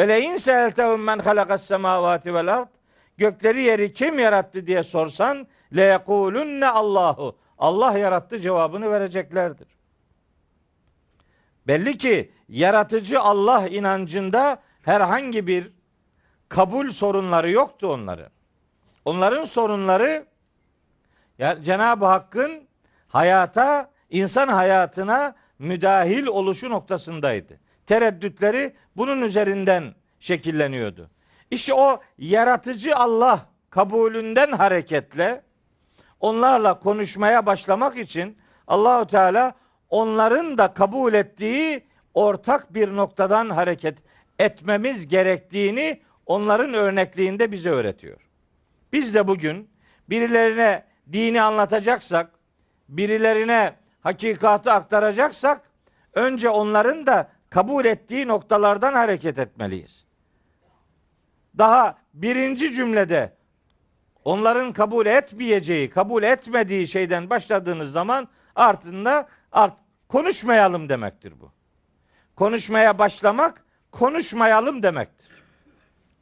Ve le in seeltehum men halakas semavati vel ard gökleri yeri kim yarattı diye sorsan le yekulunne Allahu. Allah yarattı cevabını vereceklerdir. Belli ki yaratıcı Allah inancında herhangi bir kabul sorunları yoktu onların. Onların sorunları Cenab-ı Hakk'ın hayata, insan hayatına müdahil oluşu noktasındaydı. Tereddütleri bunun üzerinden şekilleniyordu. İşte o yaratıcı Allah kabulünden hareketle onlarla konuşmaya başlamak için Allahu Teala onların da kabul ettiği ortak bir noktadan hareket etmemiz gerektiğini onların örnekliğinde bize öğretiyor. Biz de bugün birilerine dini anlatacaksak, birilerine hakikatı aktaracaksak önce onların da kabul ettiği noktalardan hareket etmeliyiz. Daha birinci cümlede onların kabul etmeyeceği, kabul etmediği şeyden başladığınız zaman artıında art konuşmayalım demektir bu. Konuşmaya başlamak konuşmayalım demektir.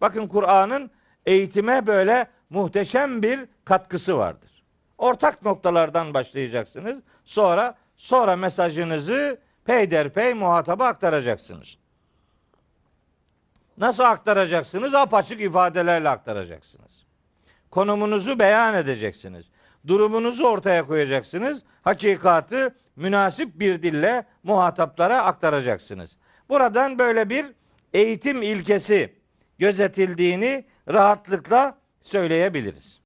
Bakın Kur'an'ın eğitime böyle muhteşem bir katkısı vardır. Ortak noktalardan başlayacaksınız. Sonra sonra mesajınızı peyderpey muhataba aktaracaksınız. Nasıl aktaracaksınız? Apaçık ifadelerle aktaracaksınız. Konumunuzu beyan edeceksiniz. Durumunuzu ortaya koyacaksınız. Hakikatı münasip bir dille muhataplara aktaracaksınız. Buradan böyle bir eğitim ilkesi gözetildiğini rahatlıkla söyleyebiliriz.